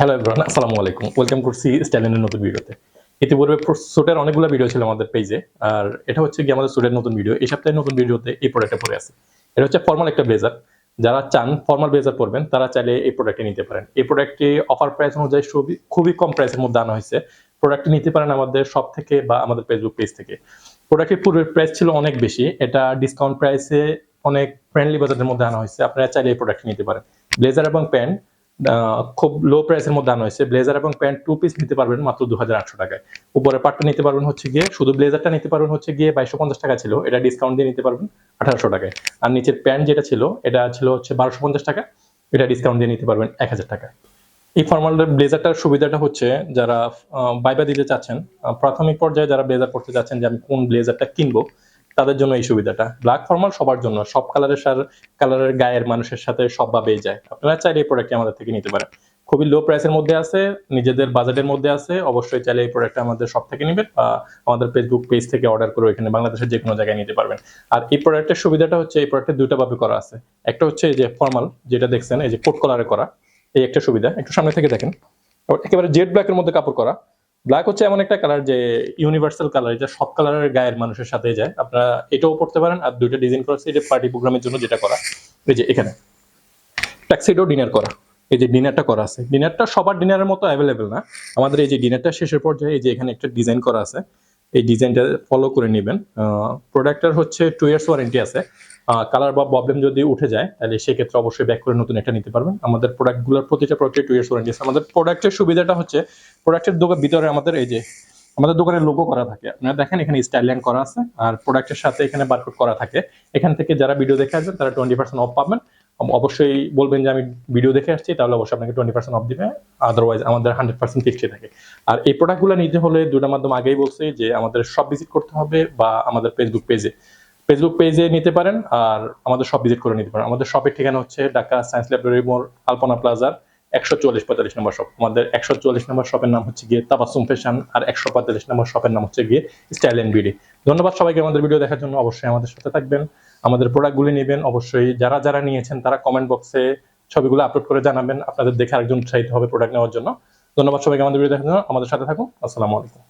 Hello everyone আসসালামু আলাইকুম welcome করছি স্টাইলিনের নতুন ভিডিওতে। ইতিপূর্বে স্যুটের অনেকগুলো ভিডিও ছিল আমাদের পেজে আর এটা হচ্ছে কি আমাদের স্যুটের নতুন ভিডিও এই সপ্তাহের নতুন ভিডিওতে এই প্রোডাক্টটা পরে আছে। এটা হচ্ছে ফর্মাল একটা ব্লেজার যারা চান ফর্মাল ব্লেজার পরবেন, তারা চাইলে এই প্রোডাক্টটি নিতে পারেন। এই প্রোডাক্টটি অফার প্রাইস অনুযায়ী খুবই কম প্রাইসের মধ্যে আনা হয়েছে। প্রোডাক্টটি নিতে পারেন আমাদের শপ থেকে বা আমাদের ফেসবুক পেজ থেকে। প্রোডাক্টের পূর্বের প্রাইস ছিল অনেক বেশি। এটা ডিসকাউন্ট প্রাইসে অনেক ফ্রেন্ডলি বাজারের মধ্যে আনা হয়েছে। আপনারা চাইলে এই প্রোডাক্ট নিতে পারেন। ব্লেজার এবং প্যান্ট খুব লো প্রাইসের মধ্যে আনা হয়েছে। ব্লেজার এবং প্যান্ট টু পিস নিতে পারবেন মাত্র দু হাজার আটশো টাকায়। উপরে পাটটা নিতে পারবেন হচ্ছে গিয়ে, শুধু ব্লেজারটা নিতে পারবেন হচ্ছে গিয়ে বাইশশো পঞ্চাশ টাকা ছিল, এটা ডিসকাউন্ট দিয়ে নিতে পারবেন আঠারোশো টাকায়। আর নিচের প্যান্ট যেটা ছিল, এটা ছিল হচ্ছে বারোশো পঞ্চাশ টাকা, এটা ডিসকাউন্ট দিয়ে নিতে পারবেন এক হাজার টাকা। এই ফর্মাল ব্লেজারটার সুবিধাটা হচ্ছে, যারা বাইবা দিতে চাচ্ছেন প্রাথমিক পর্যায়ে যারা ব্লেজার পড়তে চাচ্ছেন যে আমি কোন ব্লেজারটা কিনবো তাদের জন্য এই সুবিধাটা। ব্ল্যাক ফর্মাল সবার জন্য, সব কালারের সার কালারের গায়ের মানুষের সাথে সবভাবেই যায়। আপনারা চাইলে এই প্রোডাক্টটি আমাদের থেকে নিতে পারেন। খুবই লো প্রাইসের মধ্যে আছে, নিজেদের বাজেটের মধ্যে আছে, অবশ্যই চাইলে এই প্রোডাক্টটা আমাদের সব থেকে নেবেন, বা আমাদের ফেসবুক পেজ থেকে অর্ডার করে এখানে বাংলাদেশের যে কোনো জায়গায় নিতে পারবেন। আর এই প্রোডাক্টের সুবিধাটা হচ্ছে, এই প্রোডাক্টের দুইটা ভাবে করা আছে। একটা হচ্ছে এই যে ফর্মাল যেটা দেখছেন, এই যে কোট কলারে করা, এই একটা সুবিধা। একটু সামনে থেকে দেখেন। একেবারে জেড ব্ল্যাকের মধ্যে কাপড় করা। ব্ল্যাক হচ্ছে এমন একটা কালার যে ইউনিভার্সাল কালার এটা সব কালারের গায়ের মানুষের সাথে যায়। আপনারা এটাও পড়তে পারেন, আর দুইটা ডিজাইন করা এটা পার্টি প্রোগ্রামের জন্য যেটা করা। এই যে এখানে। ট্যাক্সিডো ডিনার করা। এই যে ডিনারটা করা আছে। ডিনারটা সবার ডিনারের মতো অ্যাভেলেবেল না। আমাদের এই যে ডিনারটা শেষের পর্যায়ে এই যে এখানে একটা ডিজাইন করা আছে। এই ডিজাইনটা ফলো করে নেবেন। প্রোডাক্টের হচ্ছে টু ইয়ার্স ওয়ারেন্টি আছে। কালার বা প্রবলেম যদি উঠে যায়, তাহলে সেক্ষেত্রে অবশ্যই ব্যাক করে নতুন একটা নিতে পারবেন। আমাদের প্রোডাক্টগুলোর প্রতিটা প্রোডাক্টে টু ইয়ার্স ওয়ারেন্টি আছে। আমাদের প্রোডাক্টের সুবিধাটা হচ্ছে প্রোডাক্টের দোকান ভিতরে আমাদের এই যে, আমাদের দোকানের লোগো করা থাকে। আপনারা দেখেন, এখানে স্টাইলিয়ান করা আছে। আর প্রোডাক্টের সাথে এখানে বারকোড করা থাকে। এখান থেকে যারা ভিডিও দেখে আসবেন, তারা টোয়েন্টি পার্সেন্ট অফ পাবেন। অবশ্যই বলবেন যে আমি ভিডিও দেখে আসছি, তাহলে অবশ্যই আপনাকে টোয়েন্টি পার্সেন্ট অফ দিবে। আদারওয়াইজ আমাদের হান্ড্রেড পার্সেন্ট ফিফটি থাকে। আর এই প্রোডাক্টগুলো নিতে হলে দুটো মাধ্যম আগেই বলছি, যে আমাদের সব ভিজিট করতে হবে বা আমাদের ফেসবুক পেজে ফেসবুক পেজে নিতে পারেন, আর আমাদের সব ভিজিট করে নিতে পারেন। আমাদের শপের ঠিকানা হচ্ছে ঢাকা সায়েন্স ল্যাবরেটরি মোড় আলপনা প্লাজার একশো চল্লিশ পঁয়তাল্লিশ নম্বর শপ আমাদের একশো চল্লিশ নম্বর শপের নাম হচ্ছে গিয়ে তাবাসুম ফ্যাশন আর একশো পঁয়তাল্লিশ নম্বর শপের নাম হচ্ছে গিয়ে স্টাইল এন্ড বিডি ধন্যবাদ সবাইকে আমাদের ভিডিও দেখার জন্য। অবশ্যই আমাদের সাথে থাকবেন। আমাদের প্রোডাক্টগুলি নেবেন। অবশ্যই যারা যারা নিয়েছেন, তারা কমেন্ট বক্সে ছবিগুলো আপলোড করে জানাবেন। আপনাদের দেখে আরেকজন উৎসাহিত হবে প্রোডাক্ট নেওয়ার জন্য। ধন্যবাদ সবাইকে আমাদের ভিডিও দেখার জন্য। আমাদের সাথে থাকুন। আসসালামু আলাইকুম।